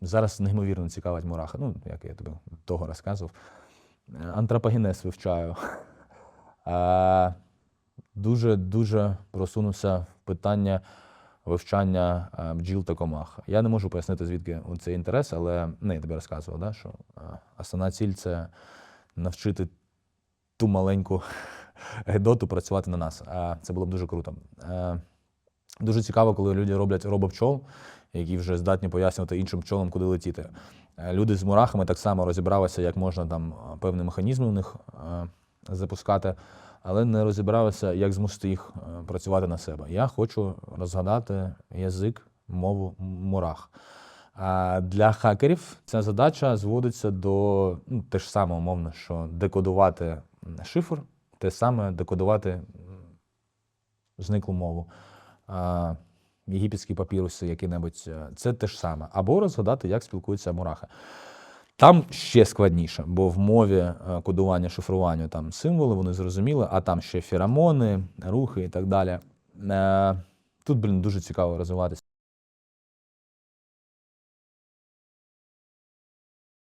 Зараз неймовірно цікавить мураха. Ну, як я тобі того розказував. Антропогенез вивчаю. Е, Дуже дуже просунувся питання вивчання бджіл та комах. Я не можу пояснити, звідки цей інтерес, але не я тобі розказував, да, що основна ціль це навчити ту маленьку гедоту працювати на нас. Це було б дуже круто. Е, Дуже цікаво, коли люди роблять робопчол, які вже здатні пояснювати іншим пчолам, куди летіти. Е, Люди з мурахами так само розібралися, як можна там е, певні механізми у них е, запускати, але не розібралися, як змусити їх працювати на себе. Я хочу розгадати язик, мову мурах. А для хакерів ця задача зводиться до ну, те ж саме, умовно, що декодувати шифр, те саме декодувати зниклу мову. Єгипетські папіруси, які-небудь, е, це те ж саме. Або розгадати, як спілкуються мурахи. Там ще складніше, бо в мові е, кодування, шифрування там символи, вони зрозуміли, а там ще феромони, рухи і так далі. Е, Тут, блін, дуже цікаво розвиватися.